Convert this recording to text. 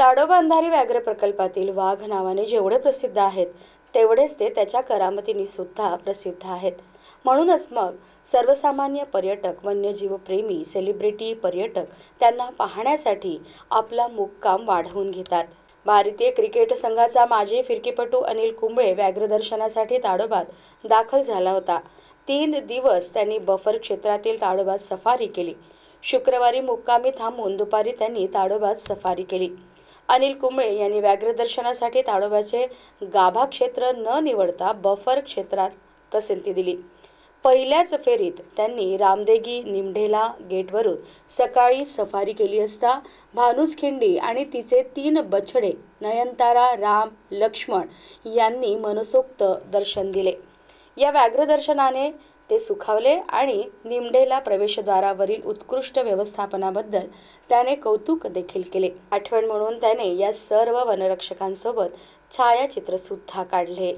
ताडोबा अंधारी व्याघ्र प्रकल्पातील वाघ नावाने जेवढे प्रसिद्ध आहेत तेवढेच ते त्याच्या करामतीने सुद्धा प्रसिद्ध आहेत. म्हणूनच मग सर्वसामान्य पर्यटक वन्यजीवप्रेमी सेलिब्रिटी पर्यटक त्यांना पाहण्यासाठी आपला मुक्काम वाढवून घेतात. भारतीय क्रिकेट संघाचा माजी फिरकीपटू अनिल कुंबळे व्याघ्रदर्शनासाठी ताडोबात दाखल झाला होता. तीन दिवस त्यांनी बफर क्षेत्रातील ताडोबात सफारी केली. शुक्रवारी मुक्कामी थांबून दुपारी त्यांनी ताडोबात सफारी केली. अनिल कुंबळे यांनी व्याघ्रदर्शनासाठी ताडोबाचे गाभा क्षेत्र न निवडता बफर क्षेत्रात प्रसिद्धी दिली. पहिल्याच फेरीत त्यांनी रामदेगी निमढेला गेटवरून सकाळी सफारी केली असता भानुसखिंडी आणि तिचे तीन बछडे नयनतारा राम लक्ष्मण यांनी मनसोक्त दर्शन दिले. या व्याघ्रदर्शनाने ते सुखावले आणि निमडेला प्रवेशद्वारावरील उत्कृष्ट व्यवस्थापनाबद्दल त्याने कौतुक देखील केले. आठवण म्हणून त्याने या सर्व वनरक्षकांसोबत छायाचित्रसुद्धा काढले.